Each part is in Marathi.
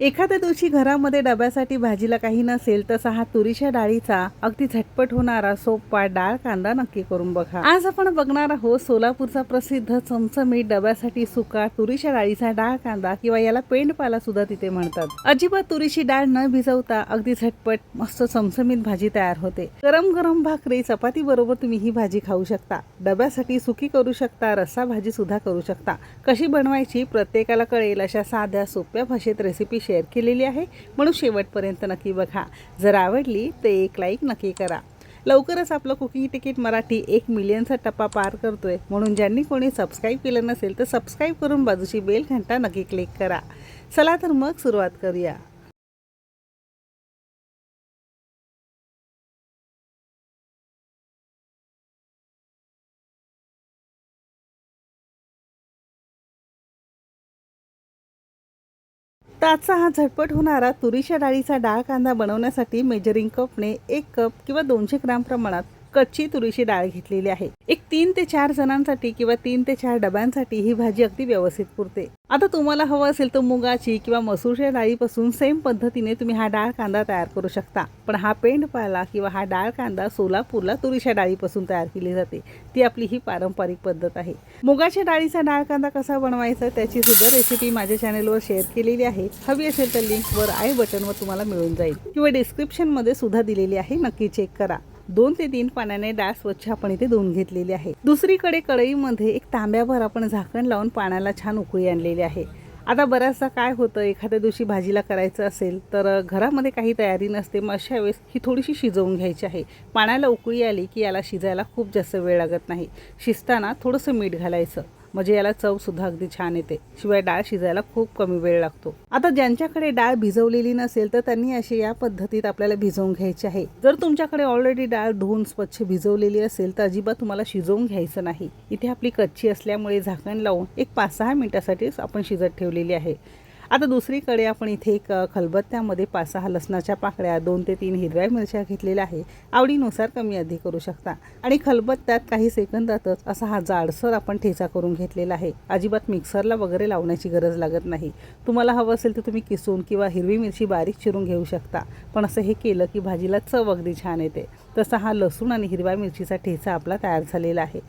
एखाद्या दिवशी घरामध्ये डब्यासाठी भाजीला काही नसेल तसा हा तुरीच्या डाळीचा अगदी झटपट होणारा सोपा डाळ कांदा नक्की करून बघा. आज आपण बघणार आहोत सोलापूरचा प्रसिद्ध चमचमीत डब्यासाठी सुका तुरीच्या डाळीचा डाळ कांदा किंवा याला पेंडपाला सुद्धा तिथे म्हणतात. अजिबात तुरीची डाळ न भिजवता अगदी झटपट मस्त चमचमीत भाजी तयार होते. गरम गरम भाकरी चपाती बरोबर तुम्ही ही भाजी खाऊ शकता. डब्यासाठी सुकी करू शकता रस्सा भाजी सुद्धा करू शकता. कशी बनवायची प्रत्येकाला कळेल अशा साध्या सोप्या भाषेत रेसिपी शेअर केलेली आहे. म्हणून शेवटपर्यंत नक्की बघा. जर आवडली तर एक लाईक नक्की करा. लवकरच आपलं कुकिंग तिकीट मराठी एक मिलियनचा टप्पा पार करतोय. म्हणून ज्यांनी कोणी सबस्क्राईब केलं नसेल तर सबस्क्राईब करून बाजूची बेल घंटा नक्की क्लिक करा. चला तर मग सुरुवात करूया. तर आजचा हा झटपट होणारा तुरीच्या डाळीचा डाळ कांदा बनवण्यासाठी मेजरिंग कपने एक कप किंवा दोनशे ग्राम प्रमाणात कच्ची तुरीची डाळ घेतलेली आहे. एक तीन ते चार जणांसाठी किंवा तीन ते चार डब्यांसाठी ही भाजी अगदी व्यवस्थित पुरते. आता तुम्हाला हवं असेल तर मुगाची किंवा मसूरच्या डाळीपासून सेम पद्धतीने तुम्ही हा डाळ कांदा तयार करू शकता. पण हा पेंडपाला किंवा हा डाळ कांदा सोलापूरला तुरीच्या डाळीपासून तयार केली जाते. ती आपली ही पारंपरिक पद्धत आहे. मुगाच्या डाळीचा डाळ कांदा कसा बनवायचा त्याची सुद्धा रेसिपी माझ्या चॅनेलवर शेअर केलेली आहे. हवी असेल तर लिंकवर आय बटनवर तुम्हाला मिळून जाईल. किंवा डिस्क्रिप्शनमध्ये सुद्धा दिलेली आहे. नक्की चेक करा. दोन ते तीन पाण्याने डाळ स्वच्छ आपण इथे धुवून घेतलेली आहे. दुसरीकडे कढईमध्ये एक तांब्याभर आपण झाकण लावून पाण्याला छान उकळी आणलेली आहे. आता बऱ्याचदा काय होतं एखाद्या दिवशी भाजीला करायचं असेल तर घरामध्ये काही तयारी नसते मग अशा वेळेस ही थोडीशी शिजवून घ्यायची आहे. पाण्याला उकळी आली की याला शिजायला खूप जास्त वेळ लागत नाही. शिजताना थोडंसं मीठ घालायचं. म्हणजे याला चवसुद्धा अगदी छान येते. शिवाय डाळ शिजायला खूप कमी वेळ लागतो. आता ज्यांच्याकडे डाळ भिजवलेली नसेल तर त्यांनी अशी या पद्धतीत आपल्याला भिजवून घ्यायची आहे. जर तुमच्याकडे ऑलरेडी डाळ धुवून स्वच्छ भिजवलेली असेल तर अजिबात तुम्हाला शिजवून घ्यायचं नाही. इथे आपली कच्ची असल्यामुळे झाकण लावून एक पाच सहा मिनिटासाठीच आपण शिजत ठेवलेली आहे. आता दुसरीकडे आपण इथे एक खलबत्त्यामध्ये पाच सहा लसणाच्या पाकळ्या दोन ते तीन हिरव्या मिरच्या घेतलेल्या आहे. आवडीनुसार कमी अधिक करू शकता. आणि खलबत्त्यात काही सेकंदातच असा हा जाडसर आपण ठेचा करून घेतलेला आहे. अजिबात मिक्सरला वगैरे लावण्याची गरज लागत नाही. तुम्हाला हवं असेल तर तुम्ही किसून किंवा हिरवी मिरची बारीक चिरून घेऊ शकता. पण असं हे केलं की भाजीला चव अगदी छान येते. तसा हा लसूण आणि हिरव्या मिरचीचा ठेचा आपला तयार झालेला आहे.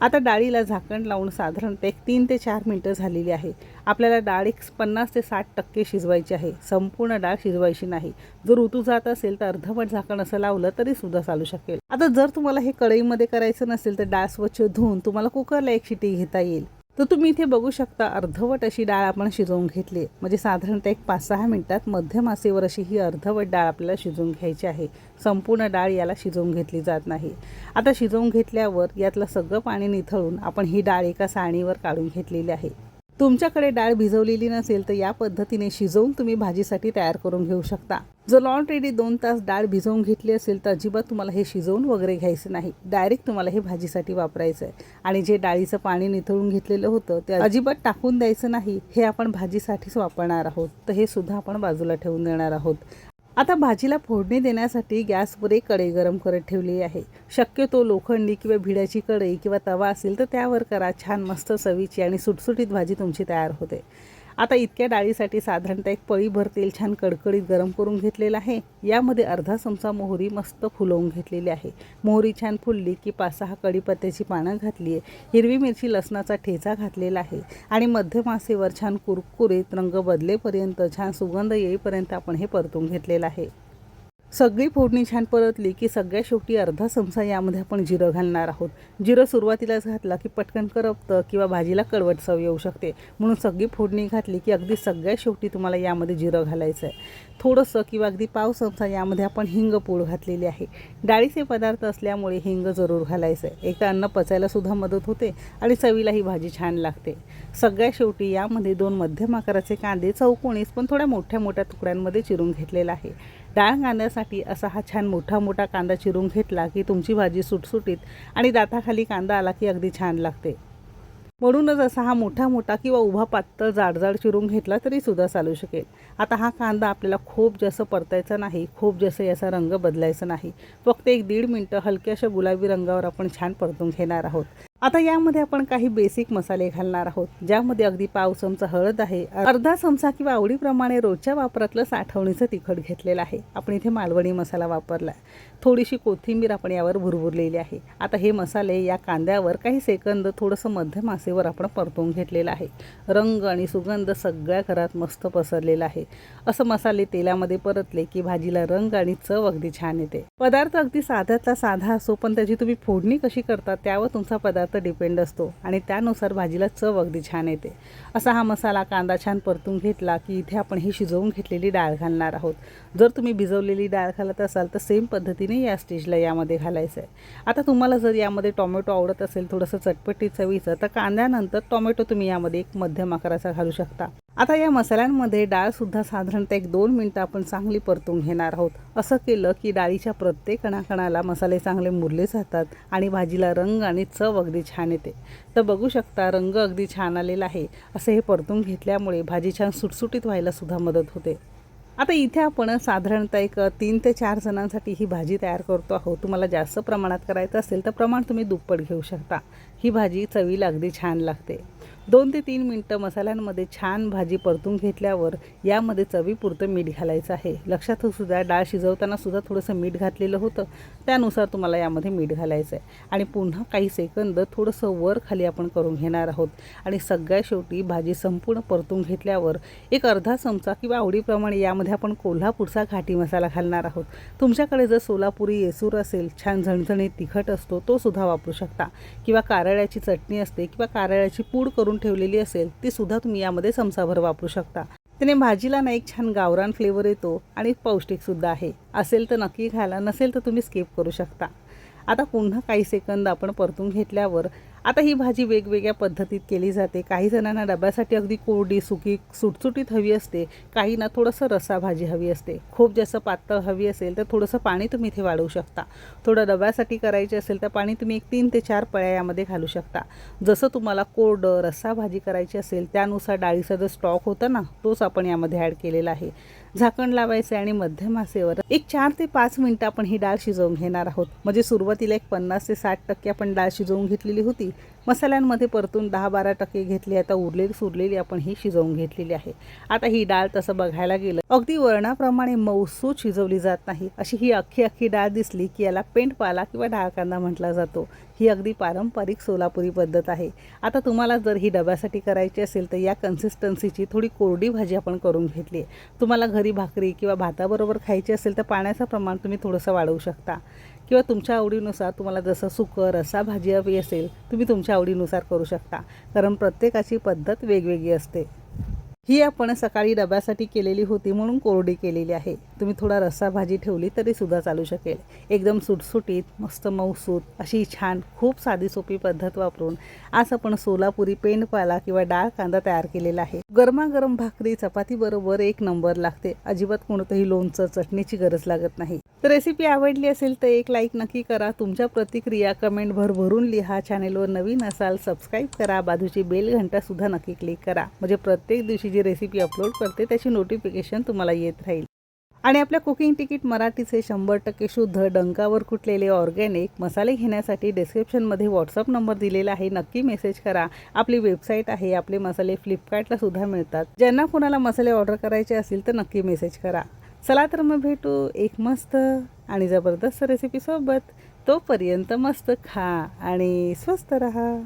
आता डाळीला झाकण लावून साधारणतः एक तीन ते चार मिनटं झालेली आहे. आपल्याला डाळ एक पन्नास ते साठ टक्के शिजवायची आहे. संपूर्ण डाळ शिजवायची नाही. जर ऋतू जात असेल तर अर्धवट झाकण असं लावलं तरी सुद्धा चालू शकेल. आता जर तुम्हाला हे कढईमध्ये करायचं नसेल तर डाळ स्वच्छ धुवून तुम्हाला कुकरला एक शिटी घेता येईल. तर तुम्ही इथे बघू शकता अर्धवट अशी डाळ आपण शिजवून घेतली म्हणजे साधारणतः एक पाच सहा मिनटात मध्यमासेवर अशी ही अर्धवट डाळ आपल्याला शिजवून घ्यायची आहे. संपूर्ण डाळ याला शिजवून घेतली जात नाही. आता शिजवून घेतल्यावर यातलं सगळं पाणी निथळून आपण ही डाळ एका साणीवर काढून घेतलेली आहे. तुमच्याकडे डाळ भिजवलेली नसेल तर या पद्धतीने शिजवून तुम्ही भाजीसाठी तयार करून घेऊ शकता. जर ऑलरेडी दोन तास डाळ भिजवून घेतली असेल तर अजिबात तुम्हाला हे शिजवून वगैरे घ्यायचं नाही. डायरेक्ट तुम्हाला हे भाजीसाठी वापरायचं आहे आणि जे डाळीचं पाणी निथळून घेतलेलं होतं ते अजिबात टाकून द्यायचं नाही. हे आपण भाजीसाठीच वापरणार आहोत. तर हे सुद्धा आपण बाजूला ठेवून देणार आहोत. आता भाजीला फोडणी देण्यासाठी गॅसवर एक कढई गरम करत ठेवली आहे. शक्यतो लोखंडी किंवा भिड्याची कढई किंवा तवा असेल तर त्यावर करा. छान मस्त चवीची आणि सुटसुटीत भाजी तुमची तयार होते. आता इतक्या डाळीसाठी साधारणतः एक पळीभर तेल छान कडकडीत गरम करून घेतलेलं आहे. यामध्ये अर्धा चमचा मोहरी मस्त फुलवून घेतलेली आहे. मोहरी छान फुलली की पाच सहा कढीपत्त्याची पानं घातली आहे. हिरवी मिरची लसणाचा ठेचा घातलेला आहे आणि मध्यम आचेवर छान कुरकुरीत रंग बदलेपर्यंत छान सुगंध येईपर्यंत आपण हे परतून घेतलेलं आहे. सगळी फोडणी छान परतली की सगळ्या शेवटी अर्धा चमचा यामध्ये आपण जिरं घालणार आहोत. जिरं सुरुवातीलाच घातला की पटकन करपतं किंवा भाजीला कडवट चव येऊ शकते. म्हणून सगळी फोडणी घातली की अगदी सगळ्या शेवटी तुम्हाला यामध्ये जिरं घालायचं आहे थोडंसं किंवा अगदी पाव चमचा यामध्ये आपण हिंग पूड घातलेली आहे. डाळीचे पदार्थ असल्यामुळे हिंग जरूर घालायचं आहे एक तर अन्न पचायलासुद्धा मदत होते आणि चवीला ही भाजी छान लागते. सगळ्या शेवटी यामध्ये दोन मध्यम आकाराचे कांदे चौकोणीस पण थोड्या मोठ्या मोठ्या तुकड्यांमध्ये चिरून घेतलेला आहे. डाळ कांद्यासाठी असा हा छान मोठा मोठा कांदा चिरून घेतला की तुमची भाजी सुटसुटीत आणि दाताखाली कांदा आला की अगदी छान लागते. म्हणूनच असा हा मोठा मोठा किंवा उभा पातळ जाडजाड चिरून घेतला तरी सुद्धा चालू शकेल. आता हा कांदा आपल्याला खूप जास्त परतायचा नाही खूप जास्त याचा रंग बदलायचा नाही. फक्त एक दीड मिनटं हलक्याशा गुलाबी रंगावर आपण छान परतून घेणार आहोत. आता यामध्ये आपण काही बेसिक मसाले घालणार आहोत ज्यामध्ये अगदी पाव चमचा हळद आहे अर्धा चमचा किंवा आवडीप्रमाणे रोजच्या वापरातलं साठवणीचं तिखट घेतलेलं आहे. आपण इथे मालवणी मसाला वापरला. आहे थोडीशी कोथिंबीर आपण यावर भुरभुरलेली आहे. आता हे मसाले या कांद्यावर काही सेकंद थोडंसं मध्यम आसेवर आपण परतवून घेतलेलं आहे. रंग आणि सुगंध सगळ्या घरात मस्त पसरलेला आहे. असं मसाले तेलामध्ये परतले की भाजीला रंग आणि चव अगदी छान येते. पदार्थ अगदी साध्यातला साधा असो पण त्याची तुम्ही फोडणी कशी करता त्यावर तुमचा पदार्थ डिपेंड असतो. आणि त्यानुसार भाजीला चव अगदी छान येते. असा हा मसाला कांदा छान परतून घेतला की इथे आपण ही शिजवून घेतलेली डाळ घालणार आहोत. जर तुम्ही भिजवलेली डाळ घालत असाल तर सेम पद्धतीने या स्टेजला यामध्ये घालायचं आहे आता तुम्हाला जर यामध्ये टोमॅटो आवडत असेल थोडंसं चटपटी चवीचं तर कांद्यानंतर टोमॅटो तुम्ही यामध्ये एक मध्यम आकाराचा घालू शकता. आता या मसाल्यांमध्ये डाळसुद्धा साधारणतः एक दोन मिनटं आपण चांगली परतून घेणार आहोत. असं केलं की डाळीच्या प्रत्येक कणाकणाला मसाले चांगले मुरले जातात आणि भाजीला रंग आणि चव अगदी छान येते. तर बघू शकता रंग अगदी छान आलेला आहे. असं हे परतून घेतल्यामुळे भाजी छान सुटसुटीत व्हायला सुद्धा मदत होते. आता इथे आपण साधारणतः एक तीन ते चार जणांसाठी ही भाजी तयार करतो आहोत. तुम्हाला जास्त प्रमाणात करायचं असेल तर प्रमाण तुम्ही दुप्पट घेऊ शकता. ही भाजी चवीला अगदी छान लागते. दोन ते तीन मिनटं मसाल्यांमध्ये छान भाजी परतून घेतल्यावर यामध्ये चवीपुरतं मीठ घालायचं आहे. लक्षात सुद्धा डाळ शिजवताना सुद्धा थोडंसं मीठ घातलेलं होतं. त्यानुसार तुम्हाला यामध्ये मीठ घालायचं आहे. आणि पुन्हा काही सेकंद थोडंसं वर खाली आपण करून घेणार आहोत. आणि सगळ्या शेवटी भाजी संपूर्ण परतून घेतल्यावर एक अर्धा चमचा किंवा आवडीप्रमाणे यामध्ये आपण कोल्हापूरचा घाटी मसाला घालणार आहोत. तुमच्याकडे जर सोलापुरी येसूर असेल छान झणझणीत तिखट असतो तो सुद्धा वापरू शकता. किंवा कारळ्याची चटणी असते किंवा कारळ्याची पूड करून ठेवलेली असेल ती सुद्धा तुम्ही यामध्ये चमचाभर वापरू शकता. त्याने भाजीला ना एक छान गावरान फ्लेवर येतो आणि पौष्टिकसुद्धा आहे. असेल तर नक्की घाला नसेल तर तुम्ही स्किप करू शकता. आता पुन्हा काही सेकंद आपण परतून घेतल्यावर आता ही भाजी वेगवेगळ्या पद्धतीत केली जाते. काही जणांना डब्यासाठी अगदी कोरडी सुकी सुटसुटीत हवी असते. काहींना थोडंसं रसा भाजी हवी असते. खूप जास्त पातळ हवी असेल तर थोडंसं पाणी तुम्ही इथे वाढवू शकता. थोडं डब्यासाठी करायचे असेल तर पाणी तुम्ही एक तीन ते चार पळ्या यामध्ये घालू शकता. जसं तुम्हाला कोरडं रस्सा भाजी करायची असेल त्यानुसार डाळीचा जो स्टॉक होता ना तोच आपण यामध्ये ॲड केलेला आहे. झाकण लावायचं आणि मध्यम आसेवर एक चार ते पाच मिनटं आपण ही डाळ शिजवून घेणार आहोत. म्हणजे सुरुवातीला एक पन्नास ते साठ टक्के आपण डाळ शिजवून घेतलेली होती. मसाल्यांमध्ये परतून दहा बारा टक्के घेतली आता उरलेली सुरलेली आपण ही शिजवून घेतलेली आहे. आता ही डाळ तसं बघायला गेलं अगदी वर्णाप्रमाणे मौसू शिजवली जात नाही. अशी ही अख्खी अख्खी डाळ दिसली की याला पेंटपाला किंवा डाळ कांदा म्हटला जातो. ही अगदी पारंपरिक सोलापुरी पद्धत आहे. आता तुम्हाला जर ही डब्यासाठी करायची असेल तर या कन्सिस्टन्सीची थोडी कोरडी भाजी आपण करून घेतली आहे. तुम्हाला घरी भाकरी किंवा भाताबरोबर खायची असेल तर पाण्याचं प्रमाण तुम्ही थोडंसं वाढवू शकता. किंवा तुमच्या आवडीनुसार तुम्हाला जसं सुकं रसा भाजी हवी असेल तुम्ही तुमच्या आवडीनुसार करू शकता. कारण प्रत्येकाची पद्धत वेगवेगळी असते. ही आपण सकाळी डब्यासाठी केलेली होती म्हणून कोरडी केलेली आहे. तुम्ही थोडा रस्सा भाजी ठेवली तरी सुद्धा चालू शकेल. एकदम सुटसुटीत मस्त मऊसूत अशी छान खूप साधी सोपी पद्धत वापरून आज आपण सोलापुरी पेंडपाला किंवा डाळ कांदा तयार केलेला आहे. गरमागरम भाकरी चपाती बरोबर एक नंबर लागते. अजिबात कोणतंही लोणचं चटणीची गरज लागत नाही. तर रेसिपी आवडली असेल तर एक लाईक नक्की करा. तुमच्या प्रतिक्रिया कमेंट भरभरून लिहा. चॅनेलवर नवीन असाल सबस्क्राईब करा. बाजूची बेल घंटा सुद्धा नक्की क्लिक करा. म्हणजे प्रत्येक दिवशी जी रेसिपी अपलोड करते त्याची नोटिफिकेशन तुम्हाला येत राहील. आणि आपल्या कुकिंग तिकीट मराठीचे शंभर टक्के शुद्ध डंकावर कुटलेले ऑर्गॅनिक मसाले घेण्यासाठी डिस्क्रिप्शनमध्ये व्हॉट्सअप नंबर दिलेला आहे. नक्की मेसेज करा. आपली वेबसाईट आहे आपले मसाले फ्लिपकार्टला सुद्धा मिळतात. ज्यांना कोणाला मसाले ऑर्डर करायचे असतील तर नक्की मेसेज करा. चला तर मग भेटू एक मस्त आणि जबरदस्त रेसिपीसोबत तोपर्यंत मस्त खा आणि स्वस्त रहा.